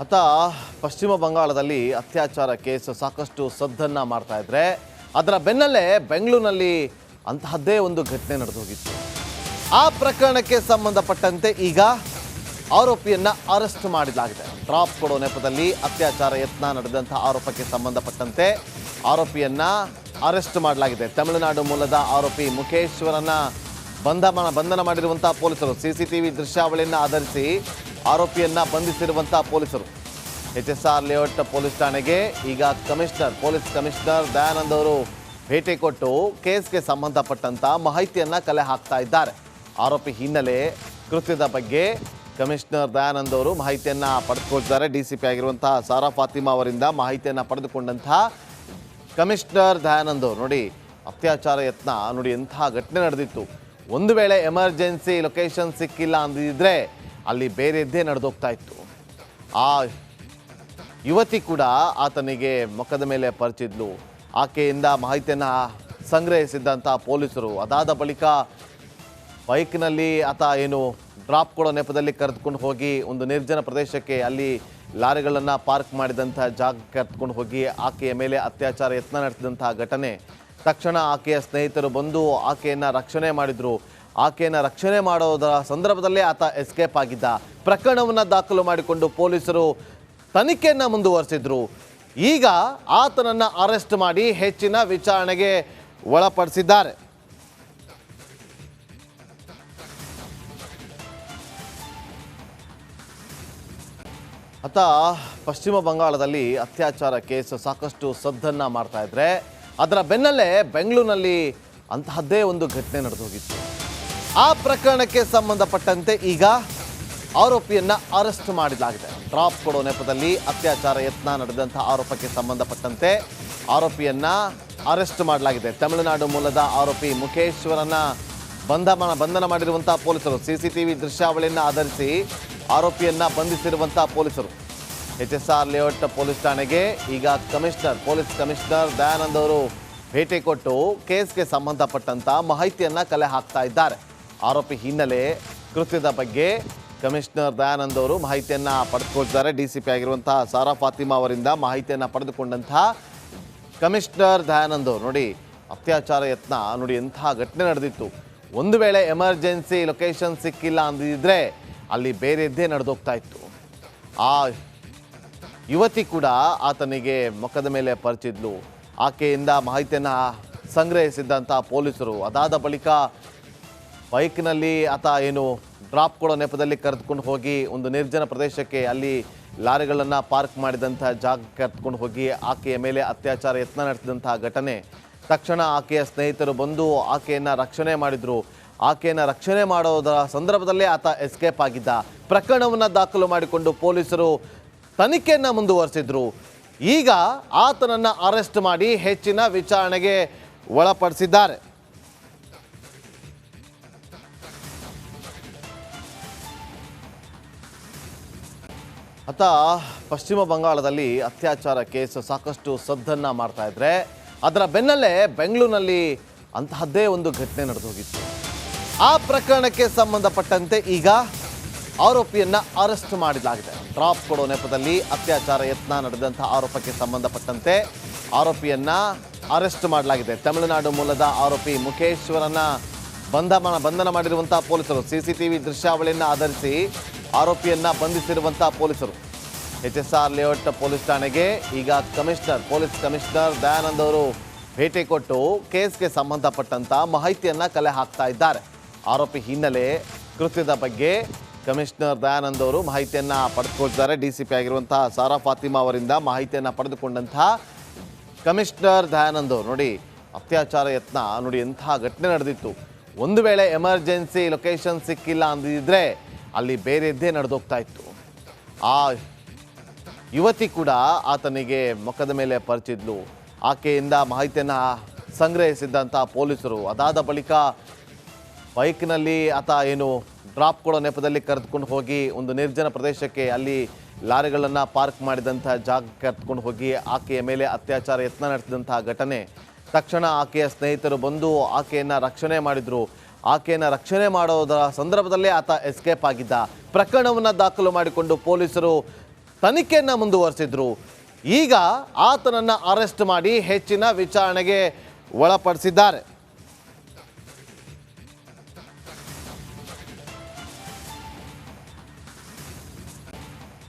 ಅತ್ತ ಪಶ್ಚಿಮ ಬಂಗಾಳದಲ್ಲಿ ಅತ್ಯಾಚಾರ ಕೇಸ್ ಸಾಕಷ್ಟು ಸದ್ದನ್ನು ಮಾಡ್ತಾ ಇದ್ರೆ ಅದರ ಬೆನ್ನಲ್ಲೇ ಬೆಂಗಳೂರಿನಲ್ಲಿ ಅಂತಹದ್ದೇ ಒಂದು ಘಟನೆ ನಡೆದು ಹೋಗಿತ್ತು ಆ ಪ್ರಕರಣಕ್ಕೆ ಸಂಬಂಧಪಟ್ಟಂತೆ ಈಗ ಆರೋಪಿಯನ್ನು ಅರೆಸ್ಟ್ ಮಾಡಲಾಗಿದೆ. ಡ್ರಾಪ್ ಕೊಡೋ ನೆಪದಲ್ಲಿ ಅತ್ಯಾಚಾರ ಯತ್ನ ನಡೆದಂಥ ಆರೋಪಕ್ಕೆ ಸಂಬಂಧಪಟ್ಟಂತೆ ಆರೋಪಿಯನ್ನು ಅರೆಸ್ಟ್ ಮಾಡಲಾಗಿದೆ. ತಮಿಳುನಾಡು ಮೂಲದ ಆರೋಪಿ ಮುಖೇಶ್ವರನ ಬಂಧನ ಬಂಧನ ಮಾಡಿರುವಂಥ ಪೊಲೀಸರು. ಸಿಸಿಟಿವಿ ದೃಶ್ಯಾವಳಿಯನ್ನು ಆಧರಿಸಿ ಆರೋಪಿಯನ್ನ ಬಂಧಿಸಿರುವಂತಹ ಪೊಲೀಸರು. H S R layout police ಠಾಣೆಗೆ ಈಗ ಕಮಿಷನರ್, ಪೊಲೀಸ್ ಕಮಿಷನರ್ ದಯಾನಂದ್ ಅವರು ಭೇಟಿ ಕೊಟ್ಟು ಕೇಸ್ಗೆ ಸಂಬಂಧಪಟ್ಟಂತ ಮಾಹಿತಿಯನ್ನ ಕಲೆ ಹಾಕ್ತಾ ಇದ್ದಾರೆ. ಆರೋಪಿ ಹಿನ್ನೆಲೆ ಕೃತ್ಯದ ಬಗ್ಗೆ ಕಮಿಷನರ್ ದಯಾನಂದ್ ಅವರು ಮಾಹಿತಿಯನ್ನ ಪಡೆದುಕೊಳ್ತಿದ್ದಾರೆ ಡಿ ಸಿ ಪಿ ಆಗಿರುವಂತಹ ಸಾರಾ ಫಾತಿಮಾ ಅವರಿಂದ ಮಾಹಿತಿಯನ್ನ ಪಡೆದುಕೊಂಡಂತಹ ಕಮಿಷನರ್ ದಯಾನಂದ್ ಅವರು. ನೋಡಿ, ಅತ್ಯಾಚಾರ ಯತ್ನ, ನೋಡಿ ಎಂತಹ ಘಟನೆ ನಡೆದಿತ್ತು. ಒಂದು ವೇಳೆ ಎಮರ್ಜೆನ್ಸಿ ಲೊಕೇಶನ್ ಸಿಕ್ಕಿಲ್ಲ ಅಂದಿದ್ರೆ ಅಲ್ಲಿ ಬೇರೆದ್ದೇ ನಡೆದೋಗ್ತಾ ಇತ್ತು. ಆ ಯುವತಿ ಕೂಡ ಆತನಿಗೆ ಮೊಕ್ಕದ ಮೇಲೆ ಪರಿಚಿದ್ಲು. ಆಕೆಯಿಂದ ಮಾಹಿತಿಯನ್ನು ಸಂಗ್ರಹಿಸಿದ್ದಂಥ ಪೊಲೀಸರು. ಅದಾದ ಬಳಿಕ ಬೈಕ್ನಲ್ಲಿ ಆತ ಏನು ಡ್ರಾಪ್ ಕೊಡೋ ನೆಪದಲ್ಲಿ ಕರೆದುಕೊಂಡು ಹೋಗಿ ಒಂದು ನಿರ್ಜನ ಪ್ರದೇಶಕ್ಕೆ ಅಲ್ಲಿ ಲಾರಿಗಳನ್ನು ಪಾರ್ಕ್ ಮಾಡಿದಂಥ ಜಾಗ ಕರೆದುಕೊಂಡು ಹೋಗಿ ಆಕೆಯ ಮೇಲೆ ಅತ್ಯಾಚಾರ ಯತ್ನ ನಡೆಸಿದಂತಹ ಘಟನೆ. ತಕ್ಷಣ ಆಕೆಯ ಸ್ನೇಹಿತರು ಬಂದು ಆಕೆಯನ್ನು ರಕ್ಷಣೆ ಮಾಡಿದ್ರು. ಆಕೆಯನ್ನು ರಕ್ಷಣೆ ಮಾಡೋದರ ಸಂದರ್ಭದಲ್ಲೇ ಆತ ಎಸ್ಕೇಪ್ ಆಗಿದ್ದ. ಪ್ರಕರಣವನ್ನು ದಾಖಲು ಮಾಡಿಕೊಂಡು ಪೊಲೀಸರು ತನಿಖೆಯನ್ನು ಮುಂದುವರಿಸಿದ್ರು. ಈಗ ಆತನನ್ನು ಅರೆಸ್ಟ್ ಮಾಡಿ ಹೆಚ್ಚಿನ ವಿಚಾರಣೆಗೆ ಒಳಪಡಿಸಿದ್ದಾರೆ. ಆತ ಪಶ್ಚಿಮ ಬಂಗಾಳದಲ್ಲಿ ಅತ್ಯಾಚಾರ ಕೇಸ್ ಸಾಕಷ್ಟು ಸದ್ದನ್ನ ಮಾಡ್ತಾ ಇದ್ರೆ, ಅದರ ಬೆನ್ನಲ್ಲೇ ಬೆಂಗಳೂರಿನಲ್ಲಿ ಅಂತಹದ್ದೇ ಒಂದು ಘಟನೆ ನಡೆದು ಹೋಗಿತ್ತು ಆ ಪ್ರಕರಣಕ್ಕೆ ಸಂಬಂಧಪಟ್ಟಂತೆ ಈಗ ಆರೋಪಿಯನ್ನ ಅರೆಸ್ಟ್ ಮಾಡಲಾಗಿದೆ ಡ್ರಾಪ್ ಕೊಡೋ ನೆಪದಲ್ಲಿ ಅತ್ಯಾಚಾರ ಯತ್ನ ನಡೆದಂತಹ ಆರೋಪಕ್ಕೆ ಸಂಬಂಧಪಟ್ಟಂತೆ ಆರೋಪಿಯನ್ನ ಅರೆಸ್ಟ್ ಮಾಡಲಾಗಿದೆ. ತಮಿಳುನಾಡು ಮೂಲದ ಆರೋಪಿ ಮುಖೇಶ್ವರನ ಬಂಧ ಬಂಧನ ಮಾಡಿರುವಂತಹ ಪೊಲೀಸರು. ಸಿಸಿಟಿವಿ ದೃಶ್ಯಾವಳಿಯನ್ನು ಆಧರಿಸಿ ಆರೋಪಿಯನ್ನ ಬಂಧಿಸಿರುವಂತಹ ಪೊಲೀಸರು. H S R layout police ಠಾಣೆಗೆ ಈಗ ಕಮಿಷನರ್, ಪೊಲೀಸ್ ಕಮಿಷನರ್ ದಯಾನಂದ್ ಅವರು ಭೇಟಿ ಕೊಟ್ಟು ಕೇಸ್ಗೆ ಸಂಬಂಧಪಟ್ಟಂತ ಮಾಹಿತಿಯನ್ನ ಕಲೆ ಹಾಕ್ತಾ ಇದ್ದಾರೆ. ಆರೋಪಿ ಹಿನ್ನೆಲೆ ಕೃತ್ಯದ ಬಗ್ಗೆ ಕಮಿಷನರ್ ದಯಾನಂದ್ ಅವರು ಮಾಹಿತಿಯನ್ನ ಪಡೆದುಕೊಳ್ತಿದ್ದಾರೆ. ಡಿ ಸಿ ಪಿ ಆಗಿರುವಂತಹ ಸಾರಾ ಫಾತಿಮಾ ಅವರಿಂದ ಮಾಹಿತಿಯನ್ನ ಪಡೆದುಕೊಂಡಂತಹ ಕಮಿಷನರ್ ದಯಾನಂದ್ ಅವರು. ನೋಡಿ, ಅತ್ಯಾಚಾರ ಯತ್ನ, ನೋಡಿ, ಎಂಥ ಘಟನೆ ನಡೆದಿತ್ತು. ಒಂದು ವೇಳೆ ಎಮರ್ಜೆನ್ಸಿ ಲೊಕೇಶನ್ ಸಿಕ್ಕಿಲ್ಲ ಅಂದಿದ್ರೆ ಅಲ್ಲಿ ಬೇರೆದ್ದೇ ನಡೆದೋಗ್ತಾ ಇತ್ತು. ಆ ಯುವತಿ ಕೂಡ ಆತನಿಗೆ ಮುಖದ ಮೇಲೆ ಪರಿಚಿದ್ಲು. ಆಕೆಯಿಂದ ಮಾಹಿತಿಯನ್ನು ಸಂಗ್ರಹಿಸಿದ್ದಂಥ ಪೊಲೀಸರು. ಅದಾದ ಬಳಿಕ ಬೈಕ್ನಲ್ಲಿ ಆತ ಏನು ಡ್ರಾಪ್ ಕೊಡೋ ನೆಪದಲ್ಲಿ ಕರೆದುಕೊಂಡು ಹೋಗಿ ಒಂದು ನಿರ್ಜನ ಪ್ರದೇಶಕ್ಕೆ ಅಲ್ಲಿ ಲಾರಿಗಳನ್ನು ಪಾರ್ಕ್ ಮಾಡಿದಂಥ ಜಾಗ ಕರೆದುಕೊಂಡು ಹೋಗಿ ಆಕೆಯ ಮೇಲೆ ಅತ್ಯಾಚಾರ ಯತ್ನ ನಡೆಸಿದಂತಹ ಘಟನೆ. ತಕ್ಷಣ ಆಕೆಯ ಸ್ನೇಹಿತರು ಬಂದು ಆಕೆಯನ್ನು ರಕ್ಷಣೆ ಮಾಡಿದರು. ಆಕೆಯನ್ನು ರಕ್ಷಣೆ ಮಾಡೋದರ ಸಂದರ್ಭದಲ್ಲೇ ಆತ ಎಸ್ಕೇಪ್ ಆಗಿದ್ದ. ಪ್ರಕರಣವನ್ನು ದಾಖಲು ಮಾಡಿಕೊಂಡು ಪೊಲೀಸರು ತನಿಖೆಯನ್ನು ಮುಂದುವರಿಸಿದ್ರು. ಈಗ ಆತನನ್ನು ಅರೆಸ್ಟ್ ಮಾಡಿ ಹೆಚ್ಚಿನ ವಿಚಾರಣೆಗೆ ಒಳಪಡಿಸಿದ್ದಾರೆ. ಅತ್ತ ಪಶ್ಚಿಮ ಬಂಗಾಳದಲ್ಲಿ ಅತ್ಯಾಚಾರ ಕೇಸ್ ಸಾಕಷ್ಟು ಸದ್ದನ್ನು ಮಾಡ್ತಾ ಇದ್ರೆ ಅದರ ಬೆನ್ನಲ್ಲೇ ಬೆಂಗಳೂರಿನಲ್ಲಿ ಅಂತಹದ್ದೇ ಒಂದು ಘಟನೆ ನಡೆದು ಹೋಗಿತ್ತು ಆ ಪ್ರಕರಣಕ್ಕೆ ಸಂಬಂಧಪಟ್ಟಂತೆ ಈಗ ಆರೋಪಿಯನ್ನ ಅರೆಸ್ಟ್ ಮಾಡಲಾಗಿದೆ ಡ್ರಾಪ್ ಕೊಡೋ ನೆಪದಲ್ಲಿ ಅತ್ಯಾಚಾರ ಯತ್ನ ನಡೆದಂತಹ ಆರೋಪಕ್ಕೆ ಸಂಬಂಧಪಟ್ಟಂತೆ ಆರೋಪಿಯನ್ನ ಅರೆಸ್ಟ್ ಮಾಡಲಾಗಿದೆ. ತಮಿಳುನಾಡು ಮೂಲದ ಆರೋಪಿ ಮುಖೇಶ್ವರನ ಬಂಧನ ಬಂಧನ ಮಾಡಿರುವಂತಹ ಪೊಲೀಸರು. ಸಿಸಿಟಿವಿ ದೃಶ್ಯಾವಳಿಯನ್ನು ಆಧರಿಸಿ ಆರೋಪಿಯನ್ನ ಬಂಧಿಸಿರುವಂತಹ ಪೊಲೀಸರು. H S R layout police ಠಾಣೆಗೆ ಈಗ ಕಮಿಷನರ್, ಪೊಲೀಸ್ ಕಮಿಷನರ್ ದಯಾನಂದ್ ಅವರು ಭೇಟಿ ಕೊಟ್ಟು ಕೇಸ್ಗೆ ಸಂಬಂಧಪಟ್ಟಂತ ಮಾಹಿತಿಯನ್ನ ಕಲೆ ಹಾಕ್ತಾ ಇದ್ದಾರೆ. ಆರೋಪಿ ಹಿನ್ನೆಲೆ ಕೃತ್ಯದ ಬಗ್ಗೆ ಕಮಿಷನರ್ ದಯಾನಂದ್ ಅವರು ಮಾಹಿತಿಯನ್ನ ಪಡೆದುಕೊಳ್ತಿದ್ದಾರೆ ಡಿ ಸಿ ಪಿ ಆಗಿರುವಂತಹ ಸಾರಾ ಫಾತಿಮಾ ಅವರಿಂದ ಮಾಹಿತಿಯನ್ನ ಪಡೆದುಕೊಂಡಂತಹ ಕಮಿಷನರ್ ದಯಾನಂದ್ ಅವರು ನೋಡಿ, ಅತ್ಯಾಚಾರ ಯತ್ನ ನೋಡಿ ಎಂತಹ ಘಟನೆ ನಡೆದಿತ್ತು. ಒಂದು ವೇಳೆ ಎಮರ್ಜೆನ್ಸಿ ಲೊಕೇಶನ್ ಸಿಕ್ಕಿಲ್ಲ ಅಂದಿದ್ರೆ ಅಲ್ಲಿ ಬೇರೆದ್ದೇ ನಡೆದೋಗ್ತಾ ಇತ್ತು. ಆ ಯುವತಿ ಕೂಡ ಆತನಿಗೆ ಮೊಕ್ಕದ ಮೇಲೆ ಪರಿಚಿದ್ಲು. ಆಕೆಯಿಂದ ಮಾಹಿತಿಯನ್ನು ಸಂಗ್ರಹಿಸಿದ್ದಂಥ ಪೊಲೀಸರು. ಅದಾದ ಬಳಿಕ ಬೈಕ್ನಲ್ಲಿ ಆತ ಏನು ಡ್ರಾಪ್ ಕೊಡೋ ನೆಪದಲ್ಲಿ ಕರೆದುಕೊಂಡು ಹೋಗಿ ಒಂದು ನಿರ್ಜನ ಪ್ರದೇಶಕ್ಕೆ ಅಲ್ಲಿ ಲಾರಿಗಳನ್ನು ಪಾರ್ಕ್ ಮಾಡಿದಂಥ ಜಾಗ ಕರೆದುಕೊಂಡು ಹೋಗಿ ಆಕೆಯ ಮೇಲೆ ಅತ್ಯಾಚಾರ ಯತ್ನ ನಡೆಸಿದಂತಹ ಘಟನೆ. ತಕ್ಷಣ ಆಕೆಯ ಸ್ನೇಹಿತರು ಬಂದು ಆಕೆಯನ್ನು ರಕ್ಷಣೆ ಮಾಡಿದರು. ಆಕೆಯನ್ನು ರಕ್ಷಣೆ ಮಾಡೋದರ ಸಂದರ್ಭದಲ್ಲೇ ಆತ ಎಸ್ಕೇಪ್ ಆಗಿದ್ದ. ಪ್ರಕರಣವನ್ನು ದಾಖಲು ಮಾಡಿಕೊಂಡು ಪೊಲೀಸರು ತನಿಖೆಯನ್ನು ಮುಂದುವರಿಸಿದ್ರು. ಈಗ ಆತನನ್ನು ಅರೆಸ್ಟ್ ಮಾಡಿ ಹೆಚ್ಚಿನ ವಿಚಾರಣೆಗೆ ಒಳಪಡಿಸಿದ್ದಾರೆ.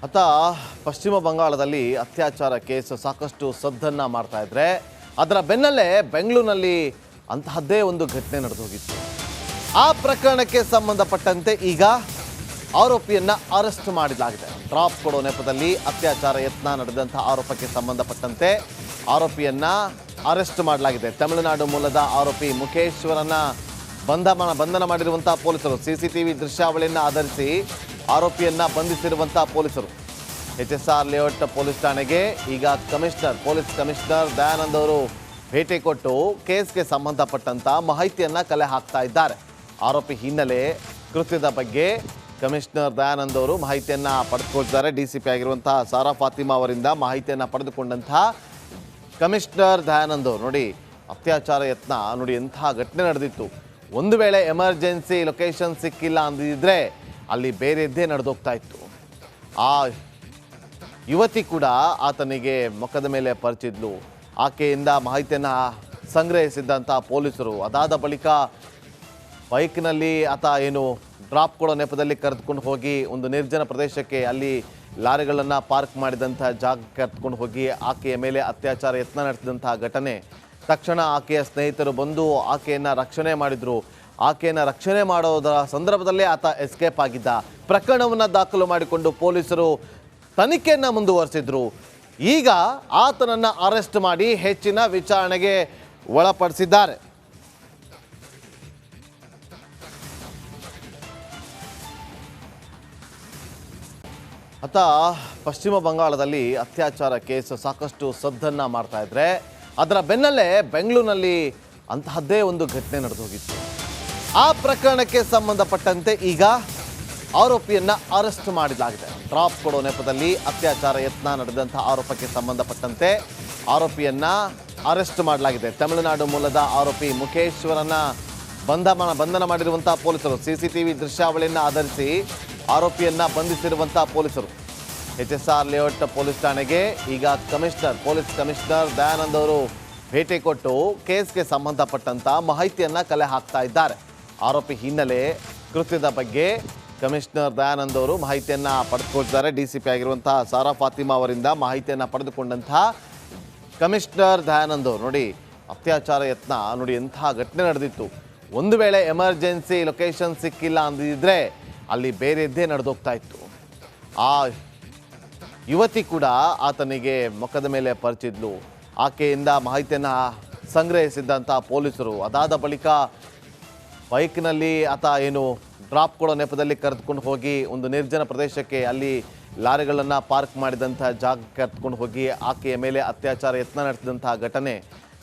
ಆತ ಪಶ್ಚಿಮ ಬಂಗಾಳದಲ್ಲಿ ಅತ್ಯಾಚಾರ ಕೇಸ್ ಸಾಕಷ್ಟು ಸದ್ದನ್ನು ಮಾಡ್ತಾ ಇದ್ರೆ, ಅದರ ಬೆನ್ನಲ್ಲೇ ಬೆಂಗಳೂರಿನಲ್ಲಿ ಅಂತಹದ್ದೇ ಒಂದು ಘಟನೆ ನಡೆದು ಹೋಗಿತ್ತು ಆ ಪ್ರಕರಣಕ್ಕೆ ಸಂಬಂಧಪಟ್ಟಂತೆ ಈಗ ಆರೋಪಿಯನ್ನ ಅರೆಸ್ಟ್ ಮಾಡಲಾಗಿದೆ ಡ್ರಾಪ್ ಕೊಡೋ ನೆಪದಲ್ಲಿ ಅತ್ಯಾಚಾರ ಯತ್ನ ನಡೆದಂತಹ ಆರೋಪಕ್ಕೆ ಸಂಬಂಧಪಟ್ಟಂತೆ ಆರೋಪಿಯನ್ನ ಅರೆಸ್ಟ್ ಮಾಡಲಾಗಿದೆ. ತಮಿಳುನಾಡು ಮೂಲದ ಆರೋಪಿ ಮುಖೇಶ್ವರನ ಬಂಧ ಬಂಧನ ಮಾಡಿರುವಂತಹ ಪೊಲೀಸರು. ಸಿಸಿಟಿವಿ ದೃಶ್ಯಾವಳಿಯನ್ನು ಆಧರಿಸಿ ಆರೋಪಿಯನ್ನ ಬಂಧಿಸಿರುವಂತಹ ಪೊಲೀಸರು. H S R layout police ಠಾಣೆಗೆ ಈಗ ಕಮಿಷನರ್, ಪೊಲೀಸ್ ಕಮಿಷನರ್ ದಯಾನಂದ್ ಅವರು ಭೇಟಿ ಕೊಟ್ಟು ಕೇಸ್ಗೆ ಸಂಬಂಧಪಟ್ಟಂತ ಮಾಹಿತಿಯನ್ನ ಕಲೆ ಹಾಕ್ತಾ ಇದ್ದಾರೆ. ಆರೋಪಿ ಹಿನ್ನೆಲೆ ಕೃತ್ಯದ ಬಗ್ಗೆ ಕಮಿಷನರ್ ದಯಾನಂದ್ ಅವರು ಮಾಹಿತಿಯನ್ನ ಪಡೆದುಕೊಳ್ತಾರೆ ಡಿ ಸಿ ಪಿ ಆಗಿರುವಂತಹ ಸಾರಾ ಫಾತಿಮಾ ಅವರಿಂದ ಮಾಹಿತಿಯನ್ನ ಪಡೆದುಕೊಂಡಂತಹ ಕಮಿಷನರ್ ದಯಾನಂದ್ ಅವರು. ನೋಡಿ, ಅತ್ಯಾಚಾರ ಯತ್ನ, ನೋಡಿ ಎಂತಹ ಘಟನೆ ನಡೆದಿತ್ತು. ಒಂದು ವೇಳೆ ಎಮರ್ಜೆನ್ಸಿ ಲೊಕೇಶನ್ ಸಿಕ್ಕಿಲ್ಲ ಅಂದಿದ್ರೆ ಅಲ್ಲಿ ಬೇರೆದ್ದೇ ನಡೆದೋಗ್ತಾ ಇತ್ತು. ಆ ಯುವತಿ ಕೂಡ ಆತನಿಗೆ ಮುಖದ ಮೇಲೆ ಪರಿಚಿದ್ಲು. ಆಕೆಯಿಂದ ಮಾಹಿತಿಯನ್ನು ಸಂಗ್ರಹಿಸಿದ್ದಂಥ ಪೊಲೀಸರು. ಅದಾದ ಬಳಿಕ ಬೈಕ್ನಲ್ಲಿ ಆತ ಏನು ಡ್ರಾಪ್ ಕೊಡೋ ನೆಪದಲ್ಲಿ ಕರೆದುಕೊಂಡು ಹೋಗಿ ಒಂದು ನಿರ್ಜನ ಪ್ರದೇಶಕ್ಕೆ ಅಲ್ಲಿ ಲಾರಿಗಳನ್ನು ಪಾರ್ಕ್ ಮಾಡಿದಂಥ ಜಾಗ ಕರೆದುಕೊಂಡು ಹೋಗಿ ಆಕೆಯ ಮೇಲೆ ಅತ್ಯಾಚಾರ ಯತ್ನ ನಡೆಸಿದಂತಹ ಘಟನೆ. ತಕ್ಷಣ ಆಕೆಯ ಸ್ನೇಹಿತರು ಬಂದು ಆಕೆಯನ್ನು ರಕ್ಷಣೆ ಮಾಡಿದರು. ಆಕೆಯನ್ನು ರಕ್ಷಣೆ ಮಾಡೋದರ ಸಂದರ್ಭದಲ್ಲೇ ಆತ ಎಸ್ಕೇಪ್ ಆಗಿದ್ದ. ಪ್ರಕರಣವನ್ನು ದಾಖಲು ಮಾಡಿಕೊಂಡು ಪೊಲೀಸರು ತನಿಖೆಯನ್ನು ಮುಂದುವರಿಸಿದ್ರು. ಈಗ ಆತನನ್ನು ಅರೆಸ್ಟ್ ಮಾಡಿ ಹೆಚ್ಚಿನ ವಿಚಾರಣೆಗೆ ಒಳಪಡಿಸಿದ್ದಾರೆ. ಆತ ಪಶ್ಚಿಮ ಬಂಗಾಳದಲ್ಲಿ ಅತ್ಯಾಚಾರ ಕೇಸ್ ಸಾಕಷ್ಟು ಸದ್ದನ್ನು ಮಾಡ್ತಾ ಇದ್ರೆ ಅದರ ಬೆನ್ನಲ್ಲೇ ಬೆಂಗಳೂರಿನಲ್ಲಿ ಅಂತಹದ್ದೇ ಒಂದು ಘಟನೆ ನಡೆದು ಹೋಗಿತ್ತು ಆ ಪ್ರಕರಣಕ್ಕೆ ಸಂಬಂಧಪಟ್ಟಂತೆ ಈಗ ಆರೋಪಿಯನ್ನು ಅರೆಸ್ಟ್ ಮಾಡಲಾಗಿದೆ. ಡ್ರಾಪ್ ಕೊಡೋ ನೆಪದಲ್ಲಿ ಅತ್ಯಾಚಾರ ಯತ್ನ ನಡೆದಂಥ ಆರೋಪಕ್ಕೆ ಸಂಬಂಧಪಟ್ಟಂತೆ ಆರೋಪಿಯನ್ನು ಅರೆಸ್ಟ್ ಮಾಡಲಾಗಿದೆ. ತಮಿಳುನಾಡು ಮೂಲದ ಆರೋಪಿ ಮುಖೇಶ್ವರನ ಬಂಧ ಬಂಧನ ಮಾಡಿರುವಂಥ ಪೊಲೀಸರು. ಸಿಸಿಟಿವಿ ದೃಶ್ಯಾವಳಿಯನ್ನು ಆಧರಿಸಿ ಆರೋಪಿಯನ್ನ ಬಂಧಿಸಿರುವಂತಹ ಪೊಲೀಸರು. H S R layout police ಠಾಣೆಗೆ ಈಗ ಕಮಿಷನರ್, ಪೊಲೀಸ್ ಕಮಿಷನರ್ ದಯಾನಂದ್ ಅವರು ಭೇಟಿ ಕೊಟ್ಟು ಕೇಸ್ಗೆ ಸಂಬಂಧಪಟ್ಟಂತ ಮಾಹಿತಿಯನ್ನ ಕಲೆ ಹಾಕ್ತಾ ಇದ್ದಾರೆ. ಆರೋಪಿ ಹಿನ್ನೆಲೆ ಕೃತ್ಯದ ಬಗ್ಗೆ ಕಮಿಷನರ್ ದಯಾನಂದ್ ಅವರು ಮಾಹಿತಿಯನ್ನ ಪಡೆದುಕೊಳ್ತಿದ್ದಾರೆ ಡಿ ಸಿ ಪಿ ಆಗಿರುವಂತಹ ಸಾರಾ ಫಾತಿಮಾ ಅವರಿಂದ ಮಾಹಿತಿಯನ್ನ ಪಡೆದುಕೊಂಡಂತಹ ಕಮಿಷನರ್ ದಯಾನಂದ್ ಅವರು. ನೋಡಿ, ಅತ್ಯಾಚಾರ ಯತ್ನ, ನೋಡಿ ಎಂತಹ ಘಟನೆ ನಡೆದಿತ್ತು. ಒಂದು ವೇಳೆ ಎಮರ್ಜೆನ್ಸಿ ಲೊಕೇಶನ್ ಸಿಕ್ಕಿಲ್ಲ ಅಂದಿದ್ರೆ ಅಲ್ಲಿ ಬೇರೆದ್ದೇ ನಡೆದೋಗ್ತಾ ಇತ್ತು. ಆ ಯುವತಿ ಕೂಡ ಆತನಿಗೆ ಮುಖದ ಮೇಲೆ ಪರಿಚಿದ್ಲು. ಆಕೆಯಿಂದ ಮಾಹಿತಿಯನ್ನು ಸಂಗ್ರಹಿಸಿದ್ದಂಥ ಪೊಲೀಸರು. ಅದಾದ ಬಳಿಕ ಬೈಕ್ನಲ್ಲಿ ಆತ ಏನು ಡ್ರಾಪ್ ಕೊಡೋ ನೆಪದಲ್ಲಿ ಕರೆದುಕೊಂಡು ಹೋಗಿ ಒಂದು ನಿರ್ಜನ ಪ್ರದೇಶಕ್ಕೆ ಅಲ್ಲಿ ಲಾರಿಗಳನ್ನು ಪಾರ್ಕ್ ಮಾಡಿದಂಥ ಜಾಗಕ್ಕೆ ಕರೆದುಕೊಂಡು ಹೋಗಿ ಆಕೆಯ ಮೇಲೆ ಅತ್ಯಾಚಾರ ಯತ್ನ ನಡೆಸಿದಂತಹ ಘಟನೆ.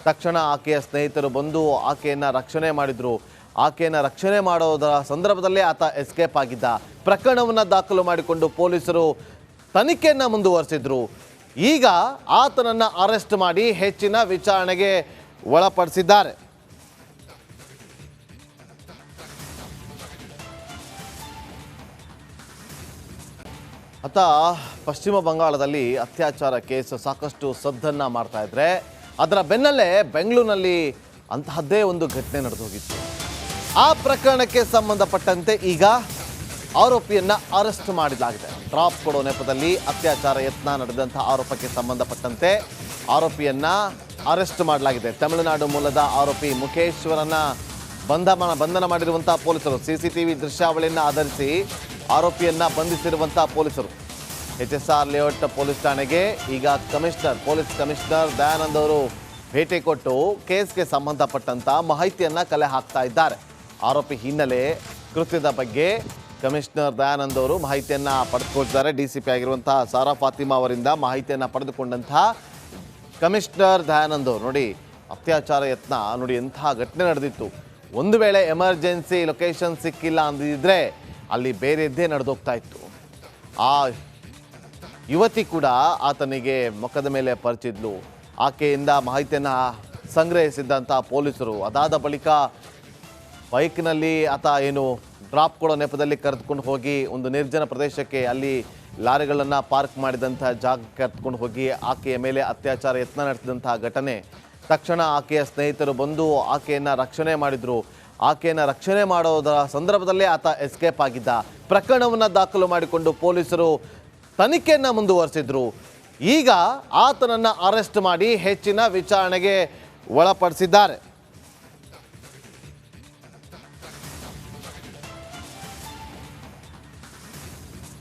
ತಕ್ಷಣ ಆಕೆಯ ಸ್ನೇಹಿತರು ಬಂದು ಆಕೆಯನ್ನು ರಕ್ಷಣೆ ಮಾಡಿದ್ರು. ಆಕೆಯನ್ನು ರಕ್ಷಣೆ ಮಾಡೋದರ ಸಂದರ್ಭದಲ್ಲೇ ಆತ ಎಸ್ಕೇಪ್ ಆಗಿದ್ದ. ಪ್ರಕರಣವನ್ನು ದಾಖಲು ಮಾಡಿಕೊಂಡು ಪೊಲೀಸರು ತನಿಖೆಯನ್ನು ಮುಂದುವರಿಸಿದ್ರು. ಈಗ ಆತನನ್ನು ಅರೆಸ್ಟ್ ಮಾಡಿ ಹೆಚ್ಚಿನ ವಿಚಾರಣೆಗೆ ಒಳಪಡಿಸಿದ್ದಾರೆ. ಆತ ಪಶ್ಚಿಮ ಬಂಗಾಳದಲ್ಲಿ ಅತ್ಯಾಚಾರ ಕೇಸ್ ಸಾಕಷ್ಟು ಸದ್ದನ್ನ ಮಾಡ್ತಾ ಇದ್ರೆ, ಅದರ ಬೆನ್ನಲ್ಲೇ ಬೆಂಗಳೂರಿನಲ್ಲಿ ಅಂತಹದ್ದೇ ಒಂದು ಘಟನೆ ನಡೆದು ಹೋಗಿತ್ತು ಆ ಪ್ರಕರಣಕ್ಕೆ ಸಂಬಂಧಪಟ್ಟಂತೆ ಈಗ ಆರೋಪಿಯನ್ನ ಅರೆಸ್ಟ್ ಮಾಡಲಾಗಿದೆ ಡ್ರಾಪ್ ಕೊಡೋ ನೆಪದಲ್ಲಿ ಅತ್ಯಾಚಾರ ಯತ್ನ ನಡೆದಂತಹ ಆರೋಪಕ್ಕೆ ಸಂಬಂಧಪಟ್ಟಂತೆ ಆರೋಪಿಯನ್ನ ಅರೆಸ್ಟ್ ಮಾಡಲಾಗಿದೆ. ತಮಿಳುನಾಡು ಮೂಲದ ಆರೋಪಿ ಮುಖೇಶ್ವರನ ಬಂಧನ ಬಂಧನ ಮಾಡಿರುವಂತಹ ಪೊಲೀಸರು. ಸಿಸಿಟಿವಿ ದೃಶ್ಯಾವಳಿಯನ್ನು ಆಧರಿಸಿ ಆರೋಪಿಯನ್ನ ಬಂಧಿಸಿರುವಂತಹ ಪೊಲೀಸರು. H S R layout police ಠಾಣೆಗೆ ಈಗ ಕಮಿಷನರ್, ಪೊಲೀಸ್ ಕಮಿಷನರ್ ದಯಾನಂದ್ ಅವರು ಭೇಟಿ ಕೊಟ್ಟು ಕೇಸ್ಗೆ ಸಂಬಂಧಪಟ್ಟಂತಹ ಮಾಹಿತಿಯನ್ನ ಕಲೆ ಹಾಕ್ತಾ ಇದ್ದಾರೆ. ಆರೋಪಿ ಹಿನ್ನೆಲೆ ಕೃತ್ಯದ ಬಗ್ಗೆ ಕಮಿಷನರ್ ದಯಾನಂದ್ ಅವರು ಮಾಹಿತಿಯನ್ನ ಪಡೆದುಕೊಳ್ತಾರೆ ಡಿ ಸಿ ಪಿ ಆಗಿರುವಂತಹ ಸಾರಾ ಫಾತಿಮಾ ಅವರಿಂದ ಮಾಹಿತಿಯನ್ನ ಪಡೆದುಕೊಂಡಂತಹ ಕಮಿಷನರ್ ದಯಾನಂದ್ ಅವರು. ನೋಡಿ, ಅತ್ಯಾಚಾರ ಯತ್ನ, ನೋಡಿ ಎಂಥ ಘಟನೆ ನಡೆದಿತ್ತು. ಒಂದು ವೇಳೆ ಎಮರ್ಜೆನ್ಸಿ ಲೊಕೇಶನ್ ಸಿಕ್ಕಿಲ್ಲ ಅಂದಿದ್ರೆ ಅಲ್ಲಿ ಬೇರೆದ್ದೇ ನಡೆದೋಗ್ತಾ ಇತ್ತು. ಆ ಯುವತಿ ಕೂಡ ಆತನಿಗೆ ಮುಖದ ಮೇಲೆ ಪರಿಚಿದ್ಲು. ಆಕೆಯಿಂದ ಮಾಹಿತಿಯನ್ನು ಸಂಗ್ರಹಿಸಿದ್ದಂಥ ಪೊಲೀಸರು. ಅದಾದ ಬಳಿಕ ಬೈಕ್ನಲ್ಲಿ ಆತ ಏನು ಡ್ರಾಪ್ ಕೊಡೋ ನೆಪದಲ್ಲಿ ಕರೆದುಕೊಂಡು ಹೋಗಿ ಒಂದು ನಿರ್ಜನ ಪ್ರದೇಶಕ್ಕೆ ಅಲ್ಲಿ ಲಾರಿಗಳನ್ನು ಪಾರ್ಕ್ ಮಾಡಿದಂಥ ಜಾಗಕ್ಕೆ ಕರೆದುಕೊಂಡು ಹೋಗಿ ಆಕೆಯ ಮೇಲೆ ಅತ್ಯಾಚಾರ ಯತ್ನ ನಡೆಸಿದಂತಹ ಘಟನೆ. ತಕ್ಷಣ ಆಕೆಯ ಸ್ನೇಹಿತರು ಬಂದು ಆಕೆಯನ್ನು ರಕ್ಷಣೆ ಮಾಡಿದರು. ಆಕೆಯನ್ನು ರಕ್ಷಣೆ ಮಾಡೋದರ ಸಂದರ್ಭದಲ್ಲೇ ಆತ ಎಸ್ಕೇಪ್ ಆಗಿದ್ದ. ಪ್ರಕರಣವನ್ನು ದಾಖಲು ಮಾಡಿಕೊಂಡು ಪೊಲೀಸರು ತನಿಖೆಯನ್ನು ಮುಂದುವರಿಸಿದ್ರು. ಈಗ ಆತನನ್ನು ಅರೆಸ್ಟ್ ಮಾಡಿ ಹೆಚ್ಚಿನ ವಿಚಾರಣೆಗೆ ಒಳಪಡಿಸಿದ್ದಾರೆ.